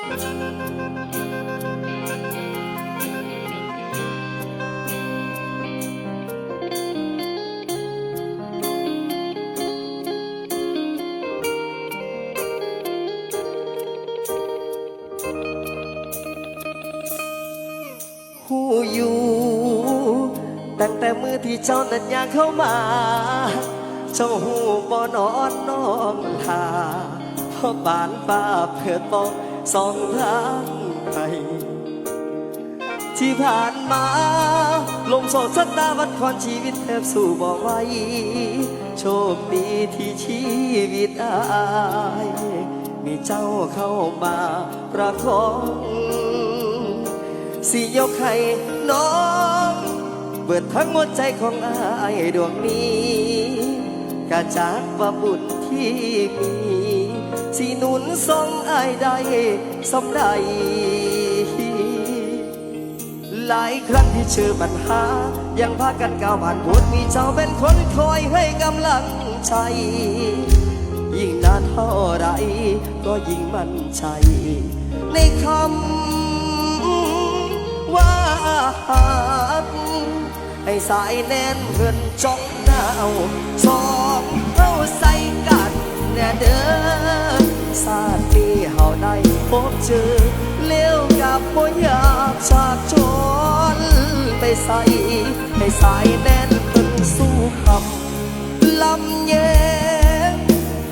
หูอยู่ ตั้งแต่มือที่เจ้านั้นยากเข้ามา เจ้าหูบ่นอนน้องทาพราะบานฟ้าเพื่อต้อง สองทางไปที่ผ่านมา ลมโศกสักตาวัดคอนชีวิตแทบสู้บ่ไหวโชคดีที่ชีวิตอายมีเจ้าเข้ามาประคองสิยกให้น้อง เบิดทั้งหัวใจของอายดวงนี้กระจากว่าบุญที่มี สิหนุนทรงอายได้สำใด หลายครั้งที่เจอปัญหา ยังพากันก้าวผ่านพ้นมีเจ้าเป็นคนคอยให้กำลังใจ ยิ่งนานเท่าไร ก็ยิ่งมั่นใจ ในคำว่าหักให้สายแน่นเพื่อนจ้องหน้าเอาสองเข้าใส่กันแน่เด้อ สาดนี้เฮาได้พบเจอเลี้ยวกับบ่อยากฉากจนไปใส่ให้สายแน่นเพิ่นสู้คำลำแยง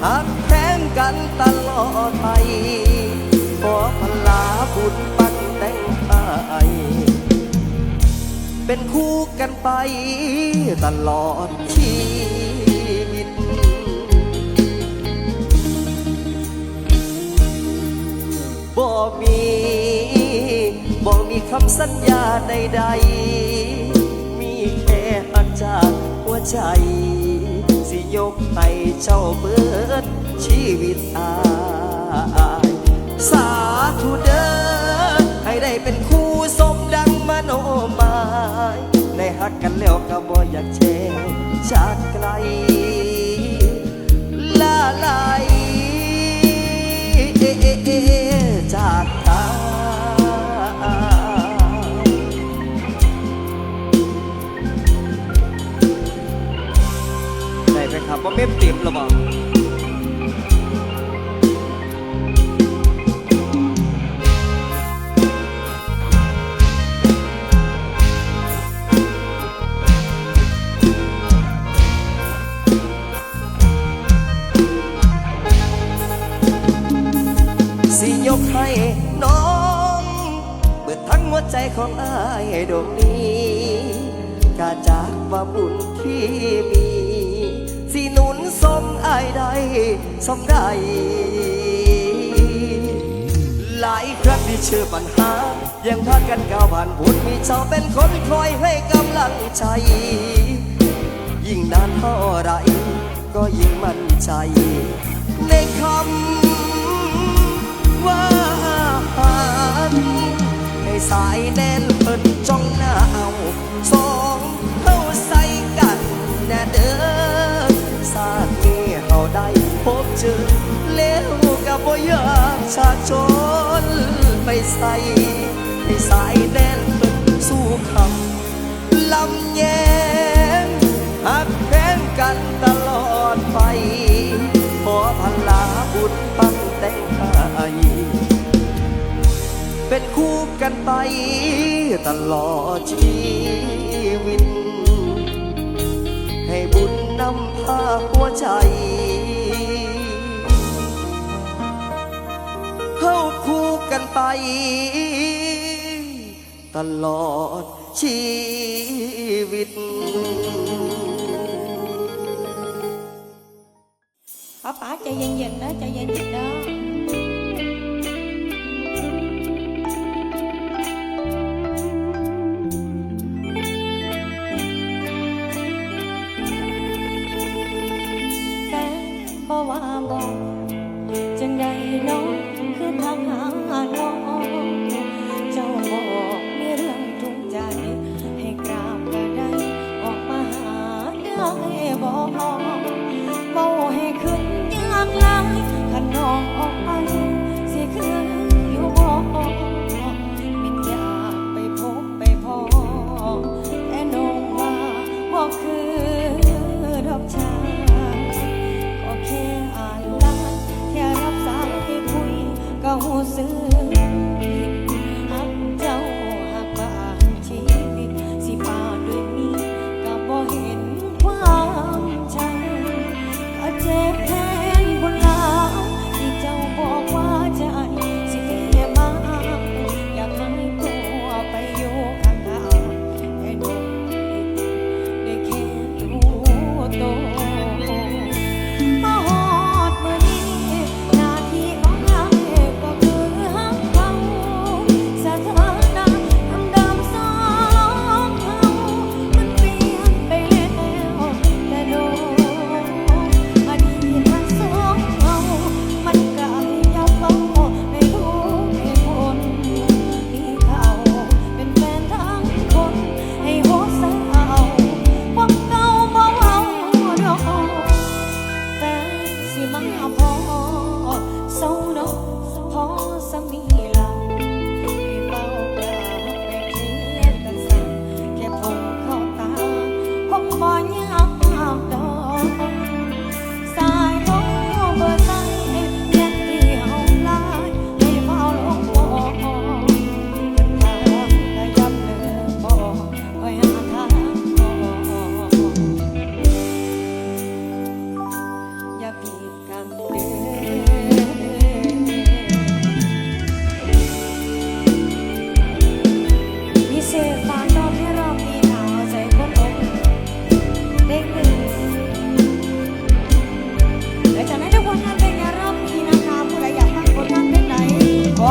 หักแทงกันตลอดไปขอพลาบุญปันแต่งไทยเป็นคู่กันไปตลอดชี มีบ่มีคำสัญญาใดๆ มีแค่หักจากหัวใจ สิยกให้เจ้าเบิดชีวิตอายสาธุเด้อให้ได้เป็นคู่สมดังมโนหมายได้หักกันแล้วก็บ่อยากแชร์จากไกลลาลาย บว่าเม็มติมหรือเปล่าสิยกให้น้องเบิดทั้งหัวใจของอายดวงนี้กาจากว่าบุญที่มี อายได้สมได้หลายครั้งที่เจอปัญหา ยังพากันก้าวผ่านบุญมีเจ้าเป็นคนคอยให้กำลังใจ ยิ่งนานเท่าไรก็ยิ่งมั่นใจ ในคำว่าหักให้สายแน่นเพิ่นจ้องหน้าเอาสองเข้าใส่กันแน่เด้อ เจอแล้วกับบ่อยากชาชนไปใส่ให้สายแน่นเพิ่นสู้คำลำแยงหักแพงกันตลอดไป ขอพลาบุญปังแต่งไทยเป็นคู่กันไปตลอดชีวิต ให้บุญนำพาหัวใจ เข้าคู่กันไป ตลอดชีวิตป้าป๋าใจเย็นๆนะใจเย็นๆนะ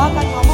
Allah yang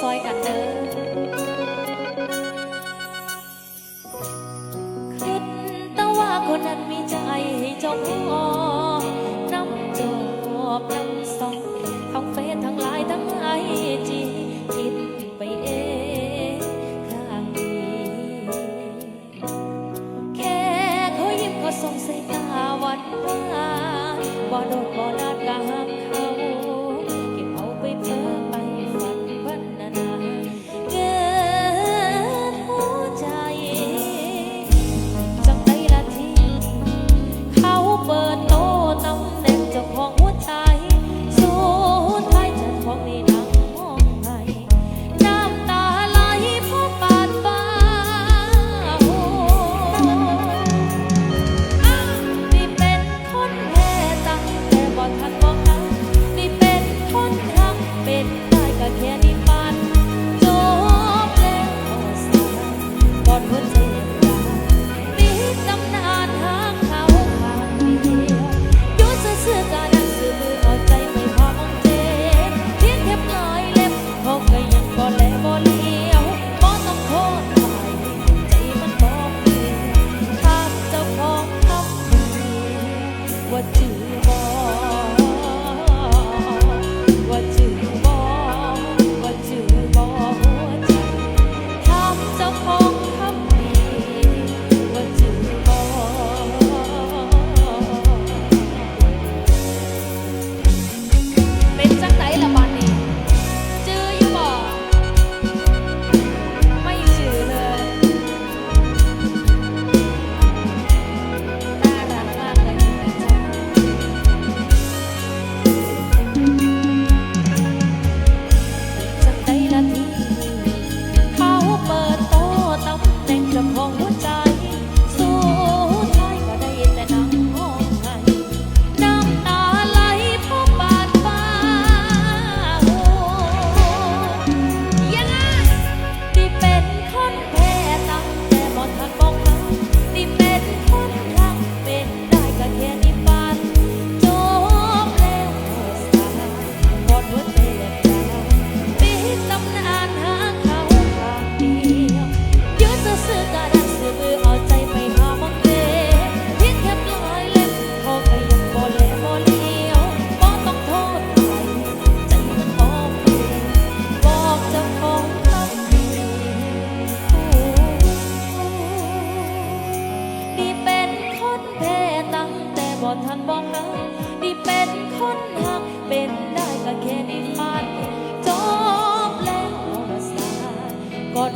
ซอยกันเด้อคิดแต่ว่าคนนั้นมีใจให้จ้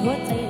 หัวใจ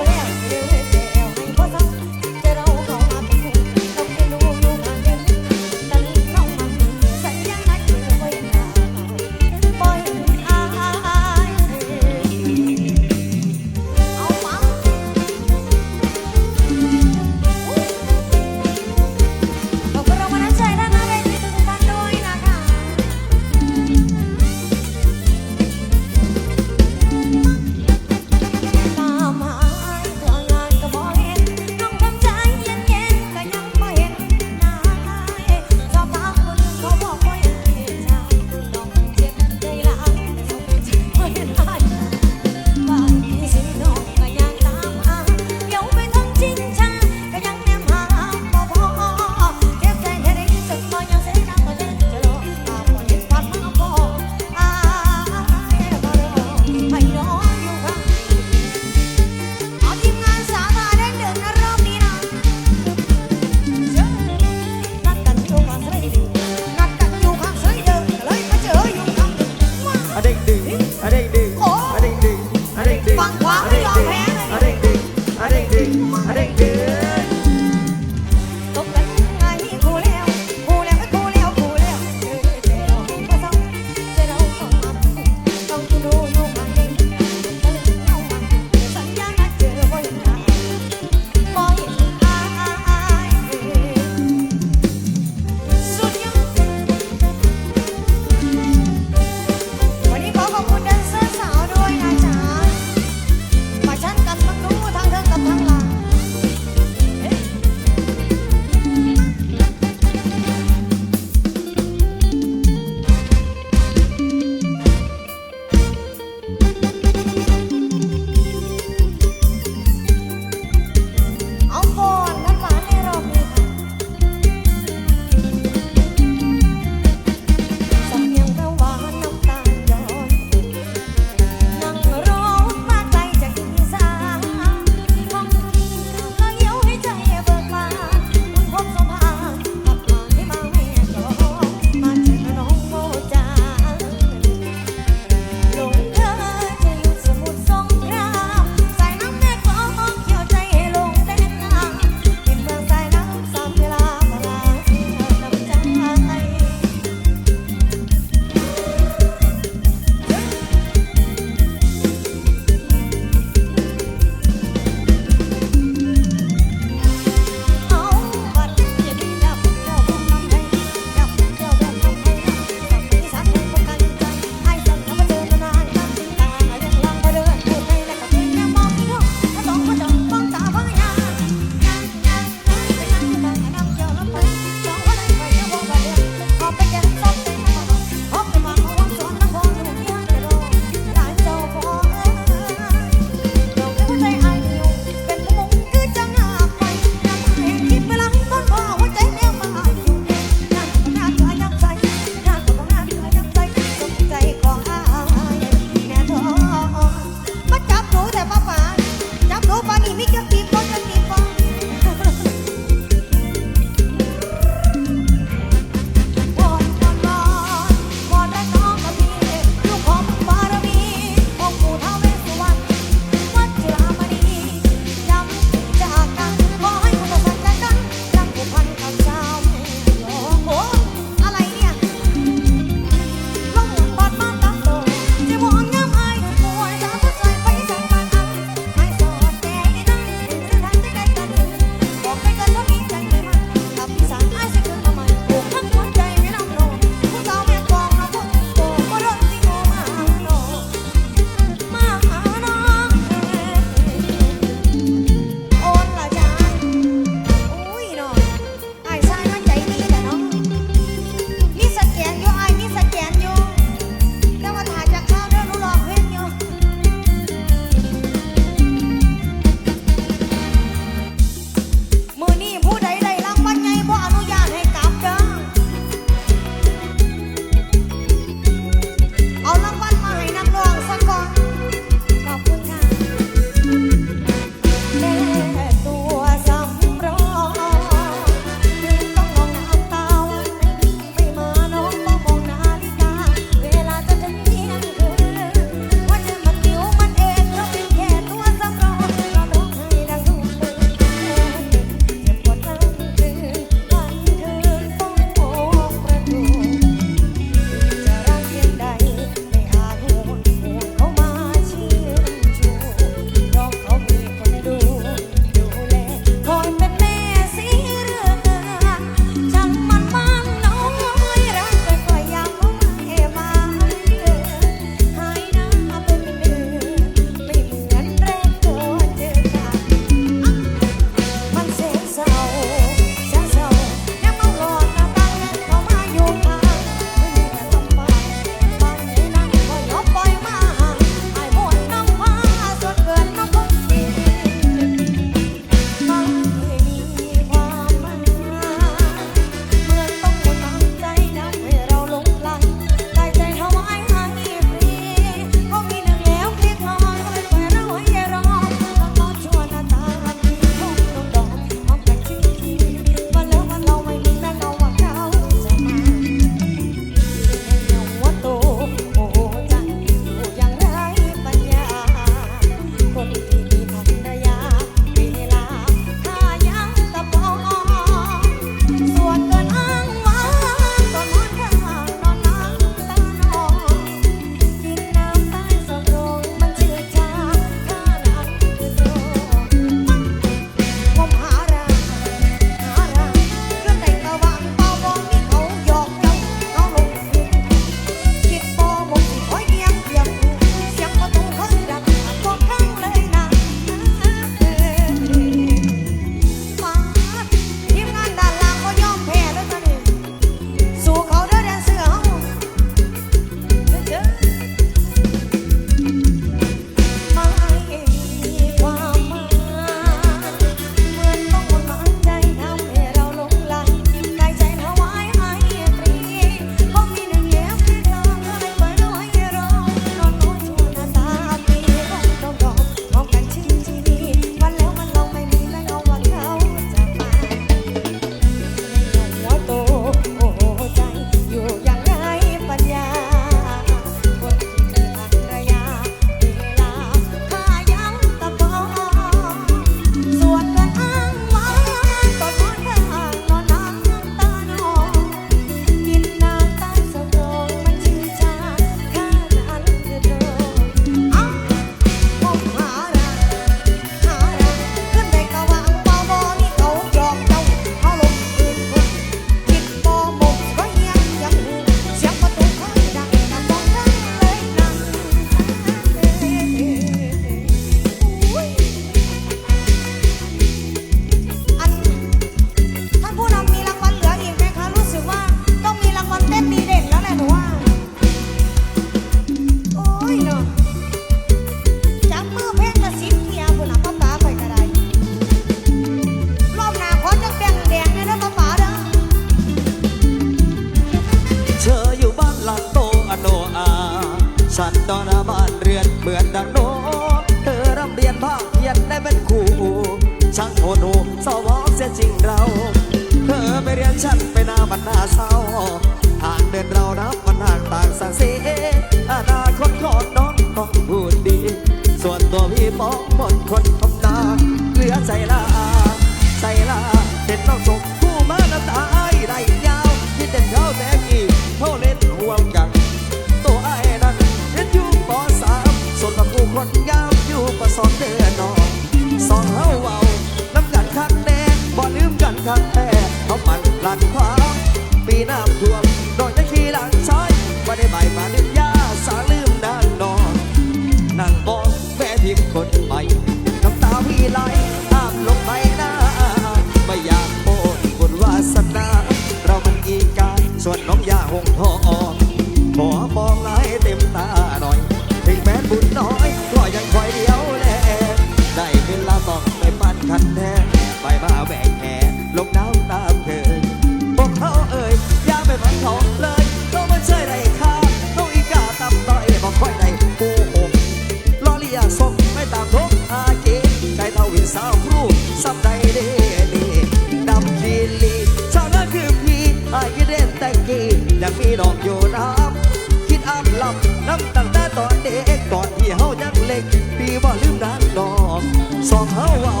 พี่บ่ลืมนางดอกสองเฮาเอา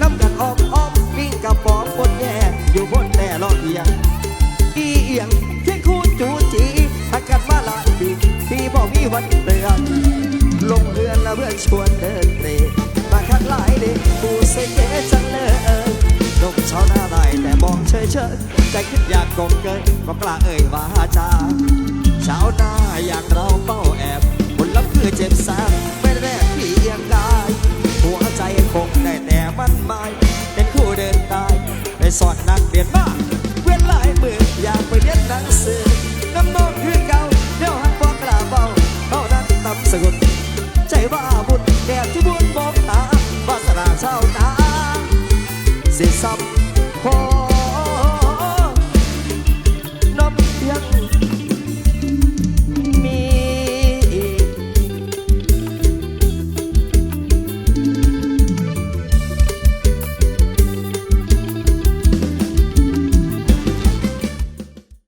น้ำกันออมอ้อมวิ่งกับปอมบนแย่อยู่บนแต่ลอเอียงอีเอียงเที่ยงคู่จูจีหักกันมาหลายปีพี่บอกมีวันเตือนลงเรือนแล้วเพื่อนชวนเดินเตะมาคัดหลายเด็กกูเสเกจังเลยนกชาวนาได้แต่มองเฉยเฉยใจคิดอยากกงเกินก็กล้าเอ่ยวาจาชาวนาอย่างเราเป้าแอบ ผลลัพธ์คือเจ็บซ้ำไม่แรกที่เอียงกายหัวใจคงได้แต่มันหมายเป็นคู่เดินตาย ไปสอนนักเรียนมากเว้นหลายมืออยากไปเรียนหนังสือน้ำนองคือเก่าเดี๋ยวหักบอกกล่าวเบาเท่านั้นตำสกุล